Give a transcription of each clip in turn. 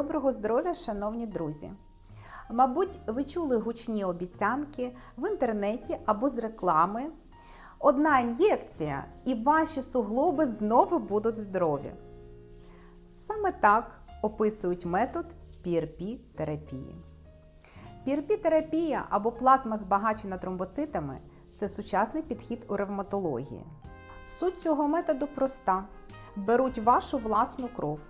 Доброго здоров'я, шановні друзі! Мабуть, ви чули гучні обіцянки в інтернеті або з реклами. Одна ін'єкція, і ваші суглоби знову будуть здорові. Саме так описують метод PRP-терапії. PRP-терапія або плазма збагачена тромбоцитами це сучасний підхід у ревматології. Суть цього методу проста: беруть вашу власну кров.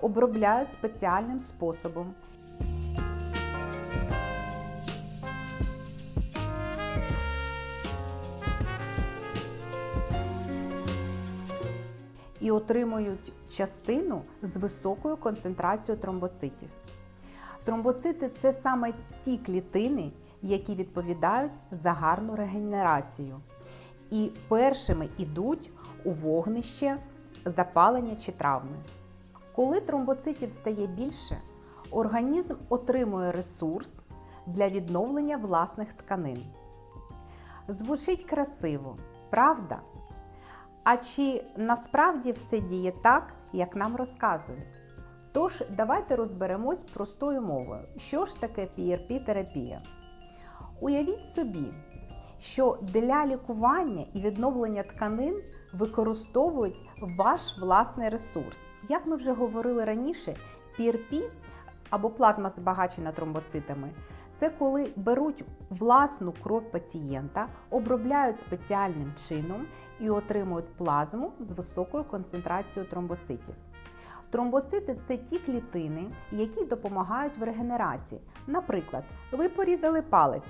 Обробляють спеціальним способом. І отримують частину з високою концентрацією тромбоцитів. Тромбоцити це саме ті клітини, які відповідають за гарну регенерацію. І першими йдуть у вогнище запалення чи травми. Коли тромбоцитів стає більше, організм отримує ресурс для відновлення власних тканин. Звучить красиво, правда? А чи насправді все діє так, як нам розказують? Тож, давайте розберемось простою мовою, що ж таке PRP-терапія. Уявіть собі, що для лікування і відновлення тканин використовують ваш власний ресурс. Як ми вже говорили раніше, PRP або плазма збагачена тромбоцитами це коли беруть власну кров пацієнта, обробляють спеціальним чином і отримують плазму з високою концентрацією тромбоцитів. Тромбоцити це ті клітини, які допомагають в регенерації. Наприклад, ви порізали палець,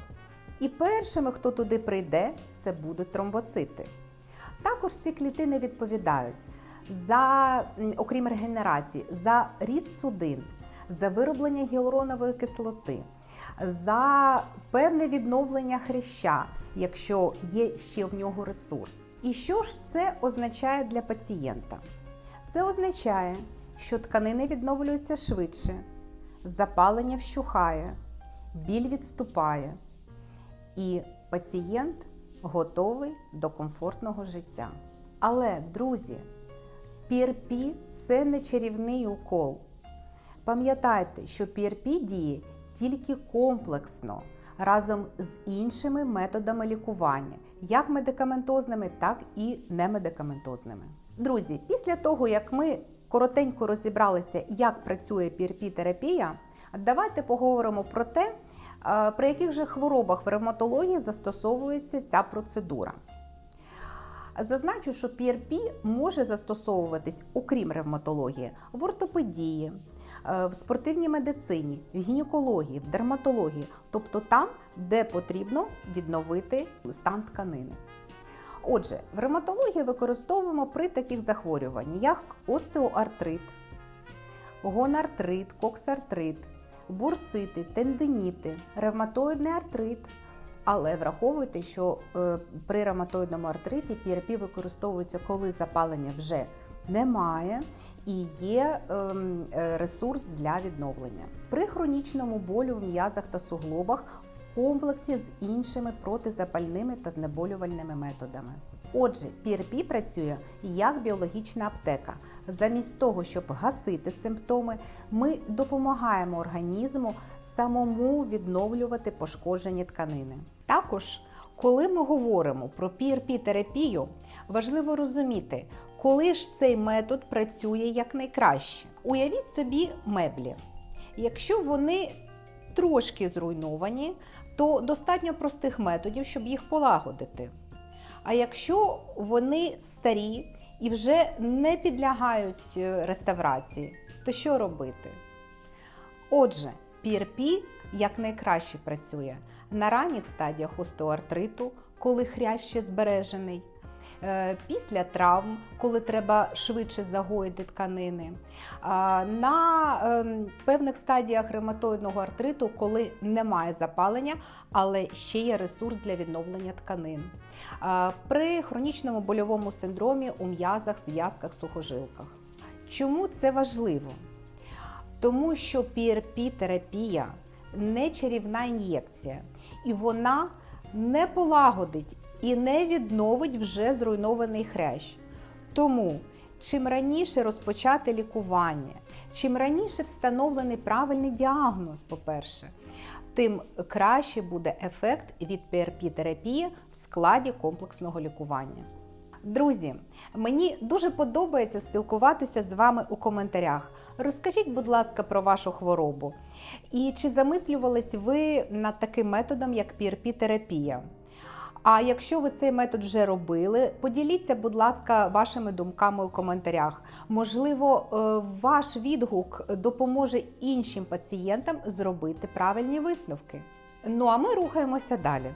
і першими, хто туди прийде, це будуть тромбоцити. Також ці клітини відповідають за, окрім регенерації, за ріст судин, за вироблення гіалуронової кислоти, за певне відновлення хряща, якщо є ще в нього ресурс. І що ж це означає для пацієнта? Це означає, що тканини відновлюються швидше, запалення вщухає, біль відступає, і пацієнт готовий до комфортного життя. Але, друзі, PRP – це не чарівний укол. Пам'ятайте, що PRP діє тільки комплексно разом з іншими методами лікування, як медикаментозними, так і немедикаментозними. Друзі, після того, як ми коротенько розібралися, як працює PRP-терапія, давайте поговоримо про те, при яких же хворобах в ревматології застосовується ця процедура. Зазначу, що PRP може застосовуватись, окрім ревматології, в ортопедії, в спортивній медицині, в гінекології, в дерматології, тобто там, де потрібно відновити стан тканини. Отже, в ревматології використовуємо при таких захворюваннях, як остеоартрит, гонартрит, коксартрит, бурсити, тендиніти, ревматоїдний артрит. Але враховуйте, що е, при ревматоїдному артриті PRP використовується, коли запалення вже немає і є ем, е, ресурс для відновлення. При хронічному болю в м'язах та суглобах в комплексі з іншими протизапальними та знеболювальними методами. Отже, PRP працює як біологічна аптека. Замість того, щоб гасити симптоми, ми допомагаємо організму самому відновлювати пошкоджені тканини. Також, коли ми говоримо про PRP-терапію, важливо розуміти, коли ж цей метод працює якнайкраще. Уявіть собі меблі. Якщо вони трошки зруйновані, то достатньо простих методів, щоб їх полагодити. А якщо вони старі і вже не підлягають е, реставрації, то що робити? Отже, PRP якнайкраще працює на ранніх стадіях остеоартриту, коли хрящ ще збережений, після травм, коли треба швидше загоїти тканини, на ем, певних стадіях ревматоїдного артриту, коли немає запалення, але ще є ресурс для відновлення тканин. При хронічному больовому синдромі у м'язах, зв'язках, сухожилках. Чому це важливо? Тому що PRP-терапія не чарівна ін'єкція, і вона не полагодить і не відновить вже зруйнований хрящ. Тому чим раніше розпочати лікування, чим раніше встановлений правильний діагноз, по-перше, тим краще буде ефект від PRP-терапії в складі комплексного лікування. Друзі, мені дуже подобається спілкуватися з вами у коментарях. Розкажіть, будь ласка, про вашу хворобу. І чи замислювались ви над таким методом, як PRP-терапія? А якщо ви цей метод вже робили, поділіться, будь ласка, вашими думками у коментарях. Можливо, е, ваш відгук допоможе іншим пацієнтам зробити правильні висновки. Ну а ми рухаємося далі.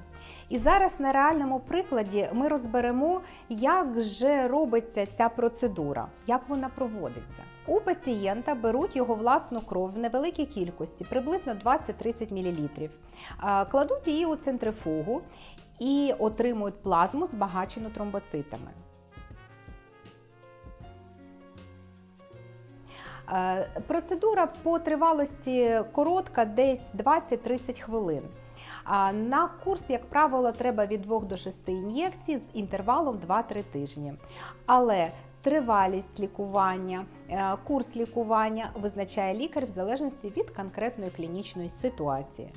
І зараз на реальному прикладі ми розберемо, як же робиться ця процедура, як вона проводиться. У пацієнта беруть його власну кров в невеликій кількості, приблизно 20-30 мл, кладуть її у центрифугу і отримують плазму, збагачену тромбоцитами. Е, Процедура по тривалості коротка, десь 20-30 хвилин. На курс, як правило, треба від 2 до 6 ін'єкцій з інтервалом 2-3 тижні. Але тривалість лікування, е, курс лікування визначає лікар в залежності від конкретної клінічної ситуації.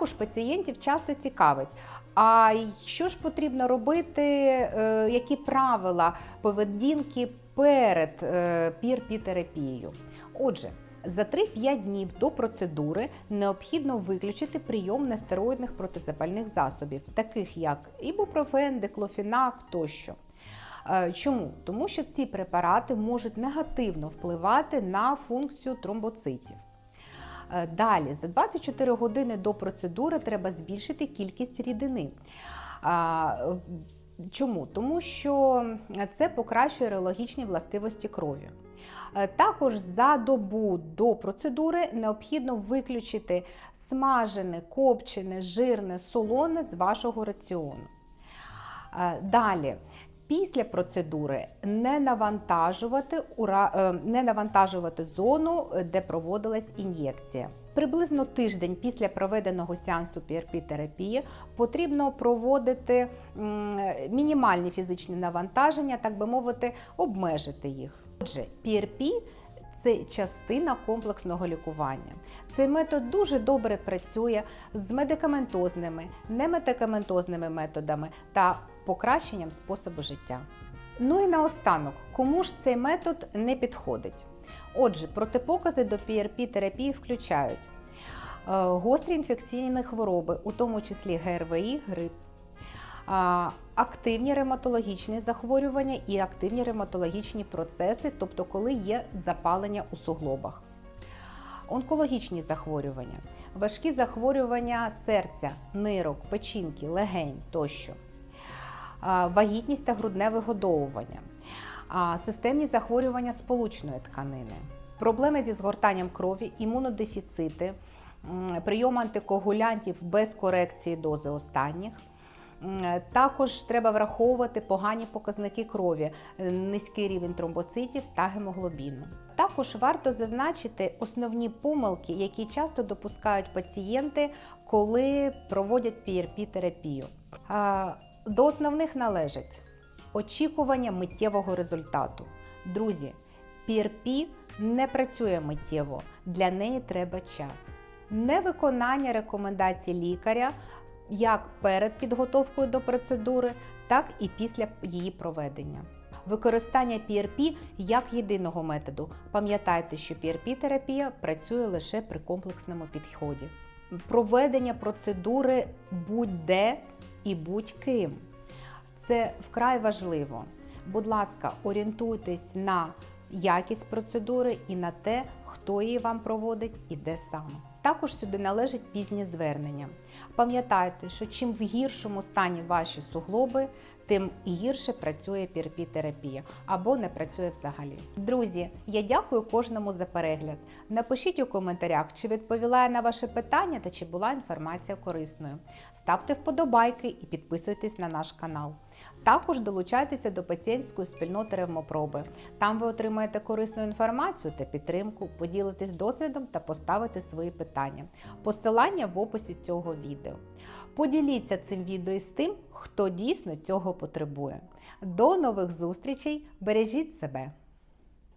Також пацієнтів часто цікавить, а що ж потрібно робити, е, які правила поведінки перед е, PRP-терапією? Отже, за 3-5 днів до процедури необхідно виключити прийом нестероїдних протизапальних засобів, таких як ібупрофен, диклофінак тощо. Е, Чому? Тому що ці препарати можуть негативно впливати на функцію тромбоцитів. Е, Далі, за 24 години до процедури треба збільшити кількість рідини. Чому? Тому що це покращує реологічні властивості крові. Е, Також за добу до процедури необхідно виключити смажене, копчене, жирне, солоне з вашого раціону. Е, Далі. Після процедури не навантажувати, ура- е, не навантажувати зону, е, де проводилась ін'єкція. Приблизно тиждень після проведеного сеансу PRP-терапії потрібно проводити мінімальні фізичні навантаження, так би мовити, обмежити їх. Отже, PRP це частина комплексного лікування. Цей метод дуже добре працює з медикаментозними, немедикаментозними методами та покращенням способу життя. Ну і наостанок, кому ж цей метод не підходить? Отже, протипокази до PRP-терапії включають е, гострі інфекційні хвороби, у тому числі ГРВІ, грип, активні ревматологічні захворювання і активні ревматологічні процеси, тобто коли є запалення у суглобах. Онкологічні захворювання, важкі захворювання серця, нирок, печінки, легень тощо, вагітність та грудне вигодовування, системні захворювання сполучної тканини, проблеми зі згортанням крові, імунодефіцити, прийом антикоагулянтів без корекції дози останніх. М, Також треба враховувати погані показники крові, е, низький рівень тромбоцитів та гемоглобіну. Також варто зазначити основні помилки, які часто допускають пацієнти, коли проводять PRP-терапію. До основних належать очікування миттєвого результату. Друзі, PRP не працює миттєво, для неї треба час. Невиконання рекомендацій лікаря як перед підготовкою до процедури, так і після її проведення. Використання PRP як єдиного методу. Пам'ятайте, що PRP-терапія працює лише при комплексному підході. Проведення процедури будь-де і будь-ким. Це вкрай важливо. Будь ласка, орієнтуйтесь на якість процедури і на те, хто її вам проводить і де саме. Також сюди належить пізнє звернення. Пам'ятайте, що чим в гіршому стані ваші суглоби, тим гірше працює PRP-терапія або не працює взагалі. Друзі, я дякую кожному за перегляд. Напишіть у коментарях, чи відповіла я на ваше питання та чи була інформація корисною. Ставте вподобайки і підписуйтесь на наш канал. Також долучайтеся до пацієнтської спільноти ревмопроби. Там ви отримаєте корисну інформацію та підтримку, поділитесь досвідом та поставите свої питання. Посилання в описі цього відео. Поділіться цим відео із тим, хто дійсно цього потребує. До нових зустрічей! Бережіть себе!